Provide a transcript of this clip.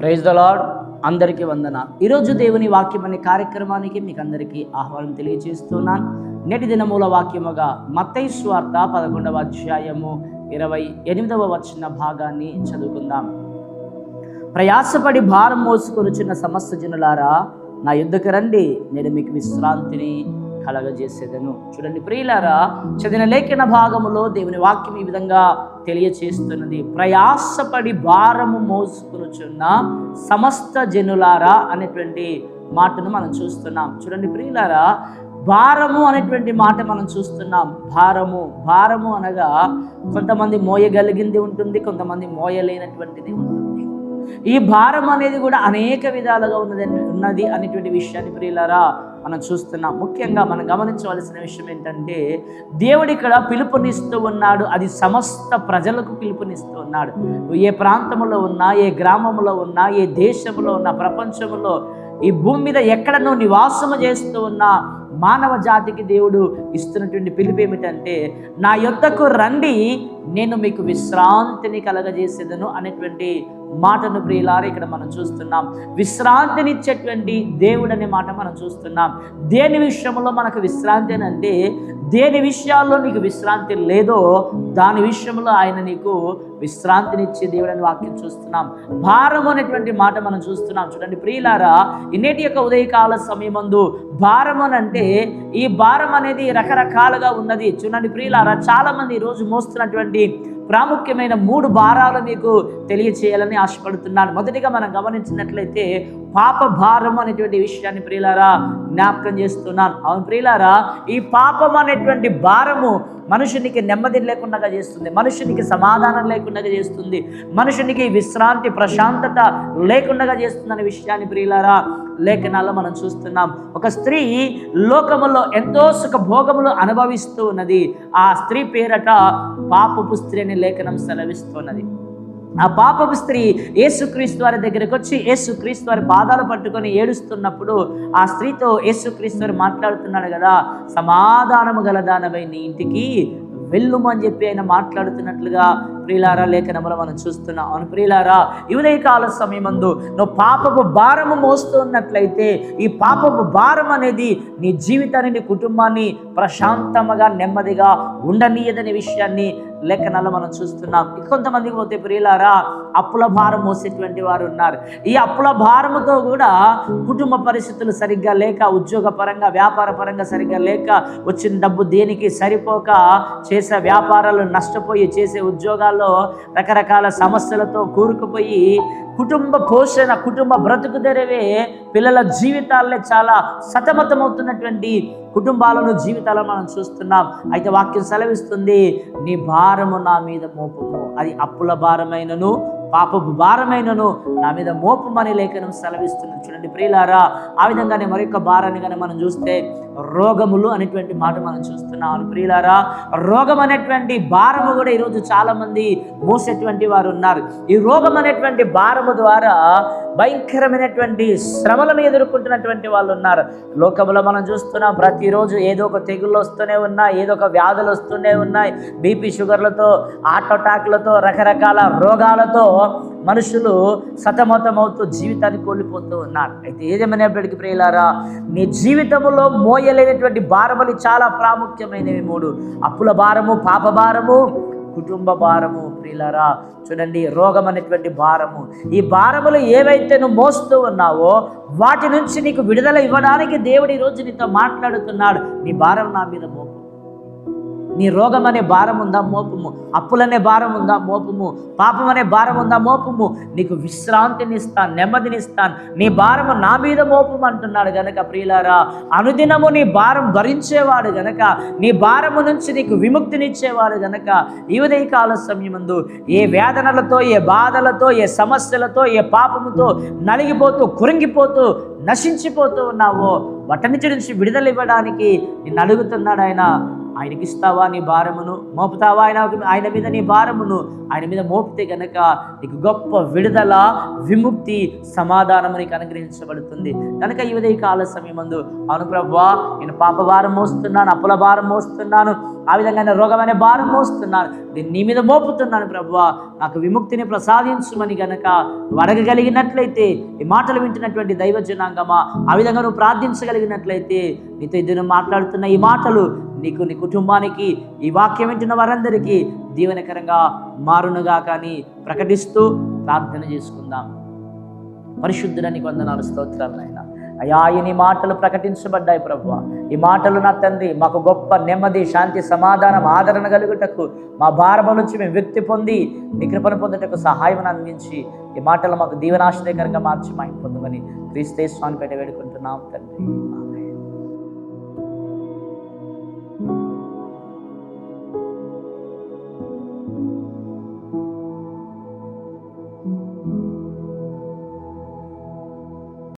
Praise the lord అందరికీ వందన. ఈరోజు దేవుని వాక్యం అనే కార్యక్రమానికి మీకు అందరికీ ఆహ్వానం తెలియజేస్తున్నాను. నేటి దినమూల వాక్యముగా మత్తయి స్వార్థ పదకొండవ అధ్యాయము ఇరవై ఎనిమిదవ వచ్చిన భాగాన్ని చదువుకుందాం. ప్రయాసపడి భారం మోసుకొనుచున్న సమస్త జనులారా నా యుద్ధకు రండి. నేను మీకు విశ్రాంతిని కలగజేసేదను చూడండి ప్రియులారా చదివిన లేఖన భాగములో దేవుని వాక్యం ఈ విధంగా తెలియచేస్తున్నది. ప్రయాసపడి భారము మోసుకునుచున్న సమస్త జనులారా అనేటువంటి మాటను మనం చూస్తున్నాం. చూడండి ప్రియులారా భారము అనేటువంటి మాట మనం చూస్తున్నాం. భారము భారము అనగా కొంతమంది మోయగలిగింది ఉంటుంది కొంతమంది మోయలేనటువంటిది ఉంటుంది. ఈ భారం అనేది కూడా అనేక విధాలుగా ఉన్నది ఉన్నది అనేటువంటి విషయాన్ని ప్రియులారా మనం చూస్తున్నాం. ముఖ్యంగా మనం గమనించవలసిన విషయం ఏంటంటే దేవుడు ఇక్కడ పిలుపునిస్తూ ఉన్నాడు. అది సమస్త ప్రజలకు పిలుపునిస్తూ ఉన్నాడు. నువ్వు ఏ ప్రాంతంలో ఉన్నా ఏ గ్రామంలో ఉన్నా ఏ దేశంలో ఉన్నా ప్రపంచంలో ఈ భూమి మీద ఎక్కడ నువ్వు నివాసము చేస్తూ ఉన్నా మానవ జాతికి దేవుడు ఇస్తున్నటువంటి పిలుపు ఏమిటంటే నా యొద్దకు రండి నేను మీకు విశ్రాంతిని కలగజేసేదను అనేటువంటి మాటను ప్రియులారా ఇక్కడ మనం చూస్తున్నాం. విశ్రాంతినిచ్చేటువంటి దేవుడు అనే మాట మనం చూస్తున్నాం. దేని విషయంలో మనకు విశ్రాంతి అని అంటే దేని విషయాల్లో నీకు విశ్రాంతి లేదో దాని విషయంలో ఆయన నీకు విశ్రాంతినిచ్చే దేవుడు అని వాక్యం చూస్తున్నాం. భారం అనేటువంటి మాట మనం చూస్తున్నాం. చూడండి ప్రియులారా ఇన్నేటి యొక్క ఉదయకాల సమయమందు భారం అని అంటే ఈ భారం అనేది రకరకాలుగా ఉన్నది. చూడండి ప్రియులారా చాలామంది ఈరోజు మోస్తున్నటువంటి ప్రాముఖ్యమైన మూడు భారాలు మీకు తెలియచేయాలని ఆశపడుతున్నాను. మొదటిగా మనం గమనించినట్లయితే పాప భారం అనేటువంటి విషయాన్ని ప్రియులారా జ్ఞాపకం చేస్తున్నాను. అవును ప్రియులారా ఈ పాపం అనేటువంటి భారము మనుషునికి నెమ్మది లేకుండా చేస్తుంది. మనుషునికి సమాధానం లేకుండా చేస్తుంది. మనుషునికి విశ్రాంతి ప్రశాంతత లేకుండా చేస్తుందనే విషయాన్ని ప్రియులారా లేఖనాల్లో మనం చూస్తున్నాం. ఒక స్త్రీ లోకములో ఎంతో సుఖ భోగములు అనుభవిస్తూ ఉన్నది. ఆ స్త్రీ పేరట పాపపు స్త్రీ అని లేఖనం సెలవిస్తున్నది ఆ పాపపు స్త్రీ యేసుక్రీస్తు వారి దగ్గరకు వచ్చి యేసుక్రీస్తు వారి పాదాలు పట్టుకొని ఏడుస్తున్నప్పుడు ఆ స్త్రీతో యేసుక్రీస్తు వారు మాట్లాడుతున్నాడు కదా సమాధానము గలదానమై నీ ఇంటికి వెళ్ళుము అని చెప్పి ఆయన మాట్లాడుతున్నట్లుగా ప్రియులారా లేఖనంలో మనం చూస్తున్నాం. అవును ప్రియులారా ఇవనే కాల సమయమందు నువ్వు పాపపు భారము మోస్తున్నట్లయితే ఈ పాపపు భారం అనేది నీ జీవితాన్ని నీ కుటుంబాన్ని ప్రశాంతముగా నెమ్మదిగా ఉండనీయదనే విషయాన్ని లెక్కనలో మనం చూస్తున్నాం. కొంతమందికి పోతే ప్రియులారా అప్పుల భారం మోసేటువంటి వారు ఉన్నారు. ఈ అప్పుల భారముతో కూడా కుటుంబ పరిస్థితులు సరిగ్గా లేక ఉద్యోగ పరంగా వ్యాపార పరంగా సరిగ్గా లేక వచ్చిన డబ్బు దేనికి సరిపోక చేసే వ్యాపారాలు నష్టపోయి చేసే ఉద్యోగాల్లో రకరకాల సమస్యలతో కూరుకుపోయి కుటుంబ పోషణ కుటుంబ బ్రతుకు తెరవే పిల్లల జీవితాలే చాలా సతమతమవుతున్నటువంటి కుటుంబాలను జీవితాలను మనం చూస్తున్నాం. అయితే వాక్యం సెలవిస్తుంది నీ భారము నా మీద మోపము. అది అప్పుల భారమైనను పాపపు భారమైనను నా మీద మోపమని లేఖనం సెలవిస్తుంది చూడండి ప్రియులారా ఆ విధంగానే మరొక భారాన్ని కానీ మనం చూస్తే రోగములు అనేటువంటి మాట మనం చూస్తున్నాం ప్రియులారా. రోగం అనేటువంటి భారము కూడా ఈరోజు చాలామంది మోసేటువంటి వారు ఉన్నారు. ఈ రోగం అనేటువంటి భారము ద్వారా భయంకరమైనటువంటి శ్రమలను ఎదుర్కొంటున్నటువంటి వాళ్ళు ఉన్నారు. లోకంలో మనం చూస్తున్నాం ప్రతిరోజు ఏదో ఒక తెగుళ్ళు వస్తూనే ఉన్నాయి ఏదో ఒక వ్యాధులు వస్తూనే ఉన్నాయి. బీపీ షుగర్లతో హార్ట్ అటాక్లతో రకరకాల రోగాలతో మనుషులు సతమతమవుతూ జీవితాన్ని కోల్పోతూ ఉన్నారు. అయితే ఏదేమైనప్పటికీ ప్రియులారా? నీ జీవితంలో మోయలేనటువంటి భారములు చాలా ప్రాముఖ్యమైనవి మూడు. అప్పుల భారము పాప భారము కుటుంబ భారము ప్రియులరా. చూడండి రోగం అనేటువంటి భారము. ఈ భారములు ఏవైతే నువ్వు మోస్తూ ఉన్నావో వాటి నుంచి నీకు విడుదల ఇవ్వడానికి దేవుడు ఈరోజు నీతో మాట్లాడుతున్నాడు. నీ భారం నా మీద మోపు నీ రోగం అనే భారం ఉందా మోపము. అప్పులనే భారం ఉందా మోపము. పాపం అనే భారం ఉందా మోపము. నీకు విశ్రాంతినిస్తాను నెమ్మదినిస్తాను నీ భారము నా మీద మోపము అంటున్నాడు గనక ప్రియులారా. అనుదినము నీ భారం భరించేవాడు గనక. నీ భారము నుంచి నీకు విముక్తినిచ్చేవాడు గనక. ఈ ఉదయకాల సమయమందు ఏ వేదనలతో ఏ బాధలతో ఏ సమస్యలతో ఏ పాపముతో నలిగిపోతూ కురింగిపోతూ నశించిపోతూ ఉన్నావో వాటన్నిటి నుంచి విడుదల ఇవ్వడానికి నిన్ను అడుగుతున్నాడు ఆయన. ఆయనకి ఇస్తావా నీ భారమును? మోపుతావా ఆయన ఆయన మీద నీ భారమును? ఆయన మీద మోపితే గనక నీకు గొప్ప విడుదల విముక్తి సమాధానము నీకు అనుగ్రహించబడుతుంది. కనుక ఈ ఉదయ కాల సమయమందు అవును ప్రభా నేను పాప భారం మోస్తున్నాను అప్పుల భారం మోస్తున్నాను ఆ విధంగా నేను రోగం భారం మోస్తున్నాను నేను నీ మీద మోపుతున్నాను ప్రభా. నాకు విముక్తిని ప్రసాదించుమని గనక అడగగలిగినట్లయితే ఈ మాటలు వింటున్నటువంటి దైవ జనాంగమా ఆ విధంగా నువ్వు ప్రార్థించగలిగినట్లయితే నీతో ఇద్దరు మాట్లాడుతున్న ఈ మాటలు నీకు నీ కుటుంబానికి ఈ వాక్యం వింటున్న వారందరికీ దీవెనకరంగా మారునుగా కానీ ప్రకటిస్తూ ప్రార్థన చేసుకుందాం. పరిశుద్ధుడని వందనాలు స్తోత్రాలు నాయన. అయ్యా ఈ మాటలు ప్రకటించబడ్డాయి ప్రభు. ఈ మాటలు నా తండ్రి మాకు గొప్ప నెమ్మది శాంతి సమాధానం ఆదరణ కలుగుటకు మా భారము నుంచి మేము వ్యక్తి పొంది నీ కృపను పొందుటకు సహాయం అందించి ఈ మాటలు మాకు దీవనాశ్రయకరంగా మార్చి మా పొందమని క్రీస్తే స్వామి పెట్ట వేడుకుంటున్నాం తండ్రి.